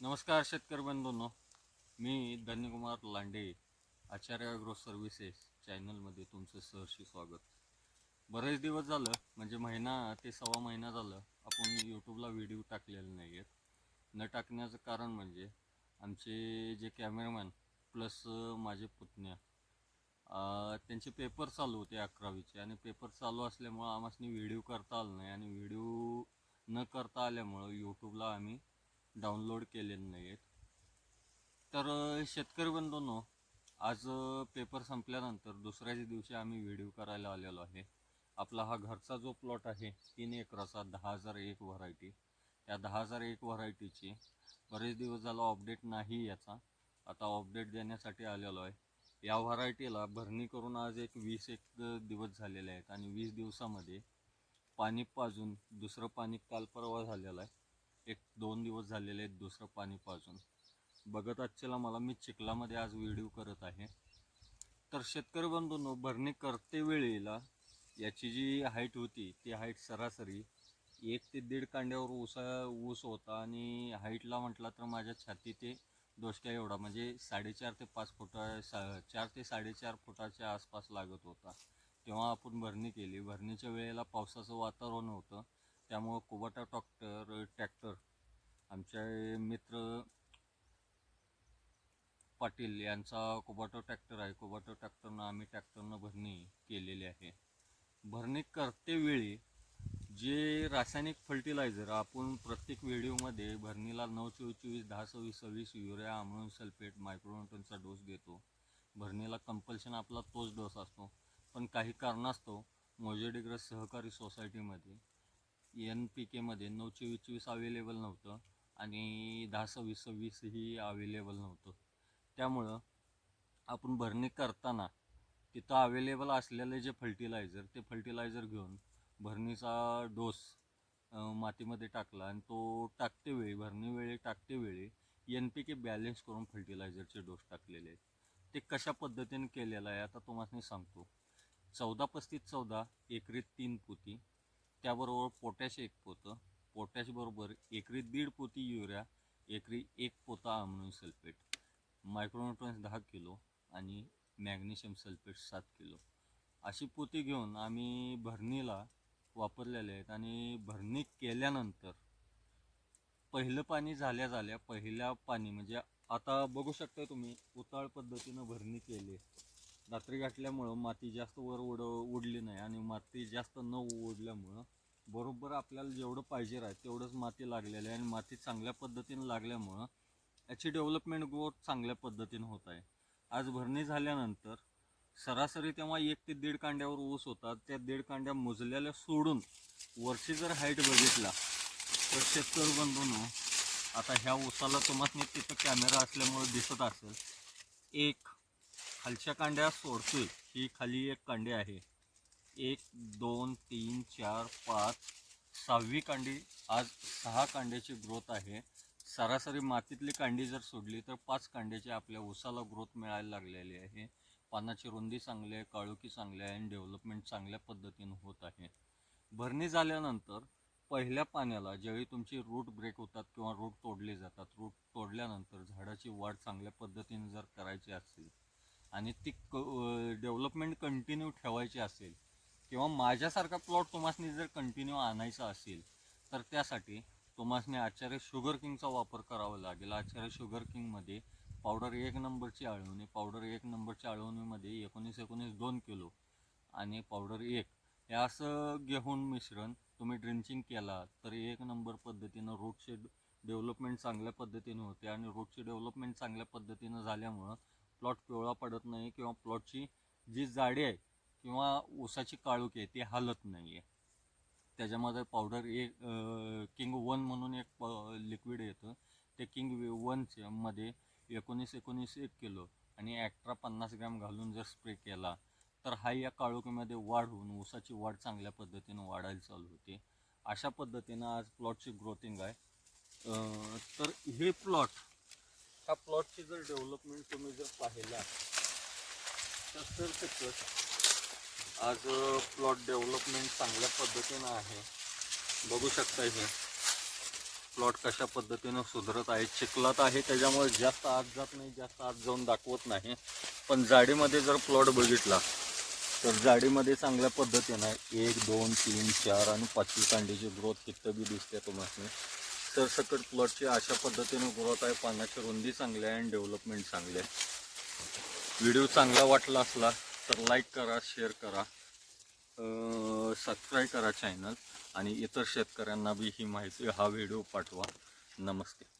नमस्कार शेतकरी बंधूंनो. मी धन्यकुमार लांडे आचार्य ॲग्रो सर्व्हिसेस चॅनलमध्ये तुमचं सहर्षी स्वागत. बरेच दिवस झालं म्हणजे महिना ते सव्वा महिना झालं आपण यूट्यूबला व्हिडिओ टाकलेले नाही आहेत न टाकण्याचं कारण म्हणजे आमचे जे कॅमेरामॅन प्लस माझे पुतण्या त्यांचे पेपर चालू होते अकरावीचे आणि पेपर चालू असल्यामुळं आम्हाला व्हिडिओ करता आला नाही आणि व्हिडिओ न करता आल्यामुळं यूट्यूबला आम्ही डाउनलोड केलेले नाही आहेत तर शेतकरी बंधूंनो आज पेपर संपल्यानंतर दुसऱ्याच दिवशी आम्ही व्हिडिओ करायला आलेलो आहे आपला हा घरचा जो प्लॉट आहे तीन एकराचा दहा हजार एक व्हरायटी त्या दहा हजार एक व्हरायटीची बरेच दिवस झाला अपडेट नाही याचा. आता अपडेट देण्यासाठी आलेलो आहे. या व्हरायटीला भरणी करून आज एक वीस एक दिवस झालेले आहेत. आणि वीस दिवसामध्ये पाणी पाजून दुसरं पाणी काल परवा झालेलं आहे. एक दोन दिवस झालेले आहेत दुसरं पाणी पाजून. बघत आजच्याला मला मी चिखलामध्ये आज व्हिडिओ करत आहे. तर शेतकरी बंधूंनो भरणी करते वेळेला याची जी हाईट होती ती हाईट सरासरी एक ते दीड कांड्यावर ऊसा ऊस होता आणि हाईटला म्हटला तर माझ्या छाती ते डोसक्या एवढा म्हणजे साडेचार ते पाच फुटा सा चार ते साडेचार फुटाच्या आसपास लागत होता. तेव्हा आपण भरणी केली. भरणीच्या वेळेला पावसाचं वातावरण होतं. त्यामुळं कुबाटा टॉक्टर ट्रॅक्टर आमचे मित्र पाटील यांचा कुबाटो ट्रॅक्टर आहे. कुबाटो ट्रॅक्टरनं आम्ही ट्रॅक्टरनं भरणी केलेली आहे. भरणी करतेवेळी जे रासायनिक फर्टिलायझर आपण प्रत्येक व्हिडिओमध्ये भरणीला नऊ चोवीस चोवीस दहा सव्वीस सव्वीस युरिया अमोनियम सल्फेट मायक्रोन्यूटनचा डोस देतो. भरणीला कंपल्शन आपला तोच डोस असतो. पण काही कारणास्तव मोजेडिग्रस सहकारी सोसायटीमध्ये एन पी केमध्ये नऊ चोवीस चोवीस अवेलेबल नव्हतं आणि दहा सव्वीस सव्वीसही अवेलेबल नव्हतं. त्यामुळं आपण भरणी करताना तिथं अवेलेबल असलेले जे फर्टिलायझर ते फर्टिलायझर घेऊन भरणीचा डोस मातीमध्ये टाकला आणि तो टाकते वेळी भरणी वेळी टाकते वेळी एन पी के बॅलेन्स करून फर्टिलायझरचे डोस टाकलेले आहेत. ते कशा पद्धतीने केलेलं आहे आता तुम्हाला सांगतो. चौदा पस्तीस चौदा एकरी तीन पोती त्याबरोबर पोटॅश एक पोतं. पोटॅशबरोबर एकरी दीड पोती युरिया एकरी एक पोता अमोनियम सल्फेट. मायक्रोन्युट्रन्स दहा किलो आणि मॅग्नेशियम सल्फेट सात किलो. अशी पोती घेऊन आम्ही भरणीला वापरलेले आहेत आणि भरणी केल्यानंतर पहिलं पाणी झाल्या झाल्या पहिल्या पाणी म्हणजे आता बघू शकता तुम्ही उताळ पद्धतीनं भरणी केली रात्री गाठल्यामुळं माती जास्त वर उड उडली नाही आणि माती जास्त न उडल्यामुळं बरोबर आपल्याला जेवढं पाहिजे आहे तेवढंच माती लागलेली आहे आणि माती चांगल्या पद्धतीनं लागल्यामुळं याची डेव्हलपमेंट ग्रोथ चांगल्या पद्धतीनं होत आहे. आज भरणी झाल्यानंतर सरासरी तेव्हा एक ते दीड कांड्यावर ऊस होता. त्या दीड कांड्या मोजलेल्या सोडून वरची जर हाईट बघितला तर शेतकरी बंधून आता ह्या ऊसाला तुम्हाला तिथं कॅमेरा असल्यामुळे दिसत असेल. एक खालच्या कांड्या सोडतोय ही खाली एक कांडी आहे. एक दोन तीन चार पाच सहावी कांडी. आज सहा कांड्याची ग्रोथ आहे. सरासरी मातीतली कांडी जर सोडली तर पाच कांड्याची आपल्या ऊसाला ग्रोथ मिळायला लागलेली आहे. पानाची रुंदी चांगली आहे काळोखी चांगली आहे आणि डेव्हलपमेंट चांगल्या पद्धतीनं होत आहे. भरणी झाल्यानंतर पहिल्या पाण्याला ज्यावेळी तुमची रूट ब्रेक होतात किंवा रूट तोडले जातात रूट तोडल्यानंतर झाडाची वाढ चांगल्या पद्धतीने जर करायची असेल आणि ती क डेव्हलपमेंट कंटिन्यू ठेवायची असेल किंवा माझ्यासारखा प्लॉट तुम्हासनी जर कंटिन्यू आणायचा असेल तर त्यासाठी तुम्हासनी आचार्य शुगर किंगचा वापर करावा लागेल. आचार्य शुगर किंगमध्ये पावडर एक नंबरची आळवणी पावडर एक नंबरच्या आळवणीमध्ये एकोणीस एकोणीस दोन किलो आणि पावडर एक. हे असं घेऊन मिश्रण तुम्ही ड्रिंचिंग केला तर एक नंबर पद्धतीनं रूटचे डेव्हलपमेंट चांगल्या पद्धतीने होते. आणि रोडची डेव्हलपमेंट चांगल्या पद्धतीनं झाल्यामुळं प्लॉट पिवळा पडत नाही किंवा प्लॉटची जी जाडी आहे किंवा ऊसाची काळूक आहे ती हालत नाही आहे त्याच्यामध्ये पावडर एक किंग वन म्हणून एक लिक्विड येतं. ते किंग वनच्या मध्ये एकोणीस एकोणीस एक किलो आणि ॲक्ट्रा पन्नास ग्रॅम घालून जर स्प्रे केला तर हा या काळोखीमध्ये वाढ होऊन ऊसाची वाढ चांगल्या पद्धतीनं वाढायला चालू होते. अशा पद्धतीनं आज प्लॉटची ग्रोथिंग आहे. तर हे प्लॉट ह्या प्लॉटची जर डेव्हलपमेंट तुम्ही जर पाहिला तर सरसकट आज प्लॉट डेव्हलपमेंट चांगल्या पद्धतीनं आहे. बघू शकता हे प्लॉट कशा पद्धतीनं सुधारत आहे चिखलात आहे त्याच्यामुळे जास्त आत जात नाही जास्त आत जाऊन दाखवत नाही. पण जाडीमध्ये जर प्लॉट बघितला तर जाडीमध्ये चांगल्या पद्धतीनं एक दोन तीन चार आणि पाचवी कांडीची ग्रोथ तिथं बी दिसते तुम्हाला. सरसकट प्लॉटची अशा पद्धतीने ग्रोथ आहे. पानाची रुंदी चांगली आहे आणि डेव्हलपमेंट चांगली आहे. व्हिडिओ चांगला वाटला असला तर लाईक करा शेअर करा. सबस्क्राईब करा चॅनल आणि इतर शेतकऱ्यांना बी ही माहिती हा व्हिडिओ पाठवा. नमस्ते.